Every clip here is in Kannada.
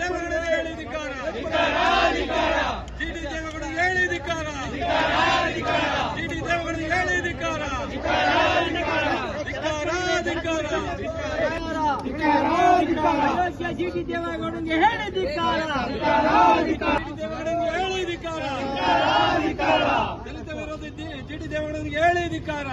ದೇವೇಗೌಡರು ಹೇಳಿ ಧಿಕ್ಕಾರ ಜಿ ಡಿ ದೇವೇಗೌಡರು ಹೇಳಿ ಧಿಕ್ಕಾರ ಹೇಳಿ ಧಿಕ್ಕಾರ ಧಿಕ್ಕಾರ ಧಿಕ್ಕಾರ ಜಿ ಡಿ ಹೇಳಿ ಧಿಕ್ಕಾರ ದೇವೇಗೌಡರಿಗೆ ಹೇಳಿ ಧಿಕ್ಕಾರ ದಲಿತ ವಿರೋಧಿ ಜಿ ಡಿ ದೇವೇಗೌಡರಿಗೆ ಹೇಳಿ ಧಿಕ್ಕಾರ.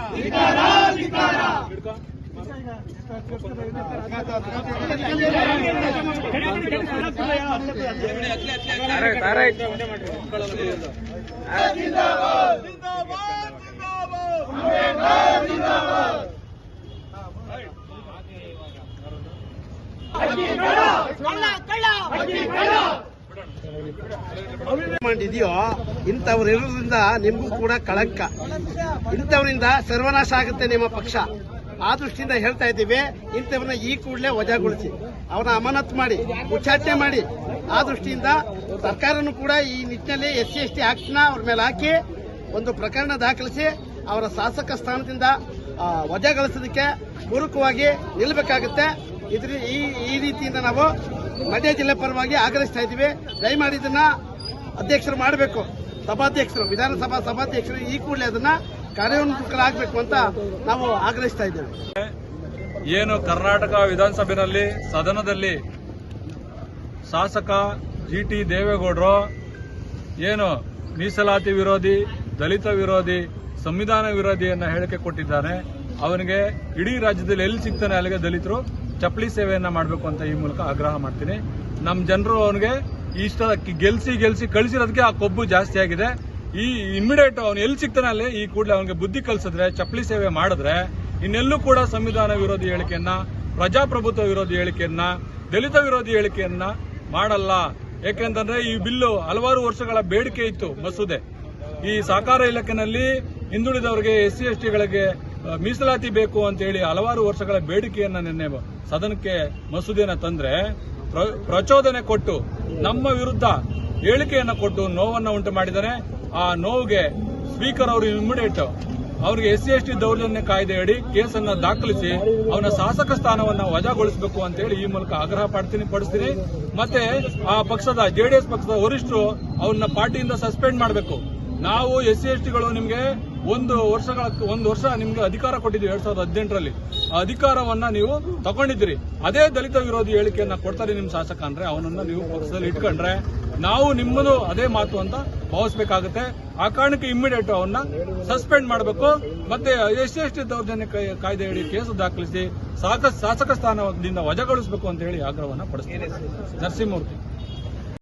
ಇದೆಯೋ ಇಂಥವ್ರು ಇರೋದ್ರಿಂದ ನಿಮಗೂ ಕೂಡ ಕಳಂಕ. ಇಂಥವ್ರಿಂದ ಸರ್ವನಾಶ ಆಗುತ್ತೆ ನಿಮ್ಮ ಪಕ್ಷ. ಆ ದೃಷ್ಟಿಯಿಂದ ಹೇಳ್ತಾ ಇದ್ದೀವಿ, ಇಂಥವನ್ನ ಈ ಕೂಡಲೇ ವಜಾಗೊಳಿಸಿ. ಅವನ ಅಮಾನತ್ ಮಾಡಿ ಉಚ್ಚಾಟನೆ ಮಾಡಿ. ಆ ದೃಷ್ಟಿಯಿಂದ ಸರ್ಕಾರನು ಕೂಡ ಈ ನಿಟ್ಟಿನಲ್ಲಿ ಎಸ್ ಸಿ, ಎಸ್ ಟಿ ಆಕ್ಟ್ನ ಅವ್ರ ಮೇಲೆ ಹಾಕಿ, ಒಂದು ಪ್ರಕರಣ ದಾಖಲಿಸಿ, ಅವರ ಶಾಸಕ ಸ್ಥಾನದಿಂದ ವಜಾಗೊಳಿಸೋದಕ್ಕೆ ಪೂರಕವಾಗಿ ನಿಲ್ಲಬೇಕಾಗುತ್ತೆ. ಇದ್ರ, ಈ ಈ ರೀತಿಯಿಂದ ನಾವು ಮಂಡ್ಯ ಜಿಲ್ಲೆ ಪರವಾಗಿ ಆಗ್ರಹಿಸ್ತಾ ಇದ್ದೀವಿ. ದಯಮಾಡಿ ಇದನ್ನ ಅಧ್ಯಕ್ಷರು ಮಾಡಬೇಕು. ಸಭಾಧ್ಯಕ್ಷರು, ವಿಧಾನಸಭಾ ಸಭಾಧ್ಯಕ್ಷರು ಈ ಕೂಡಲೇ ಅದನ್ನ ಕಾರ್ಯೋನ್ಮುಖರಾಗಬೇಕು ಅಂತ ನಾವು ಆಗ್ರಹಿಸ್ತಾ ಇದ್ದೇವೆ. ಏನು ಕರ್ನಾಟಕ ವಿಧಾನಸಭೆಯಲ್ಲಿ ಸದನದಲ್ಲಿ ಶಾಸಕ ಜಿ ಟಿ ದೇವೇಗೌಡರು, ಏನು ಮೀಸಲಾತಿ ವಿರೋಧಿ, ದಲಿತ ವಿರೋಧಿ, ಸಂವಿಧಾನ ವಿರೋಧಿಯನ್ನ ಹೇಳಿಕೆ ಕೊಟ್ಟಿದ್ದಾನೆ ಅವನಿಗೆ ಇಡೀ ರಾಜ್ಯದಲ್ಲಿ ಎಲ್ಲಿ ಸಿಗ್ತಾನೆ ಅಲ್ಲಿಗೆ ದಲಿತರು, ಚಪ್ಪಲಿ ಸೇವೆಯನ್ನ ಮಾಡಬೇಕು ಅಂತ ಈ ಮೂಲಕ ಆಗ್ರಹ ಮಾಡ್ತೀನಿ. ನಮ್ಮ ಜನರು ಅವನಿಗೆ ಇಷ್ಟ ಗೆಲ್ಸಿ ಗೆಲ್ಸಿ ಕಳಿಸಿರೋದಕ್ಕೆ ಆ ಕೊಬ್ಬು ಜಾಸ್ತಿ ಆಗಿದೆ. ಈ ಇಮಿಡಿಯೇಟ್ ಅವನು ಎಲ್ಲಿ ಸಿಗ್ತಾನೆ ಅಲ್ಲಿ? ಈ ಕೂಡಲೇ ಅವನಿಗೆ ಬುದ್ಧಿ ಕಲಿಸಿದ್ರೆ, ಚಪ್ಪಲಿ ಸೇವೆ ಮಾಡಿದ್ರೆ, ಇನ್ನೆಲ್ಲೂ ಕೂಡ ಸಂವಿಧಾನ ವಿರೋಧಿ ಹೇಳಿಕೆಯನ್ನ, ಪ್ರಜಾಪ್ರಭುತ್ವ ವಿರೋಧಿ ಹೇಳಿಕೆಯನ್ನ, ದಲಿತ ವಿರೋಧಿ ಹೇಳಿಕೆಯನ್ನ ಮಾಡಲ್ಲ. ಯಾಕೆಂತಂದ್ರೆ ಈ ಬಿಲ್ಲು ಹಲವಾರು ವರ್ಷಗಳ ಬೇಡಿಕೆ ಇತ್ತು ಮಸೂದೆ. ಈ ಸಹಕಾರ ಇಲಾಖೆನಲ್ಲಿ ಹಿಂದುಳಿದವರಿಗೆ ಎಸ್ ಸಿ ಎಸ್ ಟಿಗಳಿಗೆ ಮೀಸಲಾತಿ ಬೇಕು ಅಂತ ಹೇಳಿ ಹಲವಾರು ವರ್ಷಗಳ ಬೇಡಿಕೆಯನ್ನ ನಿನ್ನೆ ಸದನಕ್ಕೆ ಮಸೂದೆಯನ್ನ ತಂದ್ರೆ, ಪ್ರ- ಪ್ರಚೋದನೆ ಕೊಟ್ಟು ನಮ್ಮ ವಿರುದ್ಧ ಹೇಳಿಕೆಯನ್ನು ಕೊಟ್ಟು ನೋವನ್ನು ಉಂಟು ಮಾಡಿದರೆ ಆ ನೋವಿಗೆ ಸ್ಪೀಕರ್ ಅವರು ಇಮಿಡಿಯೇಟ್ ಅವರಿಗೆ ಎಸ್ ಸಿ ಎಸ್ ಟಿ ದೌರ್ಜನ್ಯ ಕಾಯ್ದೆಯಡಿ ಕೇಸನ್ನ ದಾಖಲಿಸಿ ಅವನ ಶಾಸಕ ಸ್ಥಾನವನ್ನ ವಜಾಗೊಳಿಸಬೇಕು ಅಂತ ಹೇಳಿ ಈ ಮೂಲಕ ಆಗ್ರಹ ಪಡ್ತೀನಿ, ಪಡಿಸ್ತೀನಿ. ಮತ್ತೆ ಆ ಪಕ್ಷದ ಜೆಡಿಎಸ್ ಪಕ್ಷದ ವರಿಷ್ಠರು ಅವನ್ನ ಪಾರ್ಟಿಯಿಂದ ಸಸ್ಪೆಂಡ್ ಮಾಡಬೇಕು. ನಾವು ಎಸ್ ಸಿ ಎಸ್ ಟಿಗಳು ನಿಮಗೆ ಒಂದು ವರ್ಷಗಳ ಒಂದು ವರ್ಷ ನಿಮ್ಗೆ ಅಧಿಕಾರ ಕೊಟ್ಟಿದ್ದೀವಿ ಎರಡ್ ಸಾವಿರದ ಹದಿನೆಂಟರಲ್ಲಿ. ಆ ಅಧಿಕಾರವನ್ನ ನೀವು ತಗೊಂಡಿದ್ದೀರಿ. ಅದೇ ದಲಿತ ವಿರೋಧಿ ಹೇಳಿಕೆಯನ್ನ ಕೊಡ್ತಾರೆ ನಿಮ್ ಶಾಸಕ ಅಂದ್ರೆ, ಅವನನ್ನ ನೀವು ಪಕ್ಷದಲ್ಲಿ ಇಟ್ಕೊಂಡ್ರೆ ನಾವು ನಿಮ್ಮದು ಅದೇ ಮಾತು ಅಂತ ಭಾವಿಸಬೇಕಾಗುತ್ತೆ. ಆ ಕಾರಣಕ್ಕೆ ಇಮ್ಮಿಡಿಯೇಟ್ ಅವನ್ನ ಸಸ್ಪೆಂಡ್ ಮಾಡಬೇಕು. ಮತ್ತೆ ಎಸ್ ಟಿ ದೌರ್ಜನ್ಯ ಕಾಯ್ದೆ- ಕಾಯ್ದೆಯಡಿ ಕೇಸು ದಾಖಲಿಸಿ, ಸಾಕ, ಶಾಸಕ ಸ್ಥಾನದಿಂದ ವಜಾಗೊಳಿಸಬೇಕು ಅಂತ ಹೇಳಿ ಆಗ್ರಹವನ್ನ ಪಡಿಸ್ತೀನಿ ನರಸಿಂಹಮೂರ್ತಿ.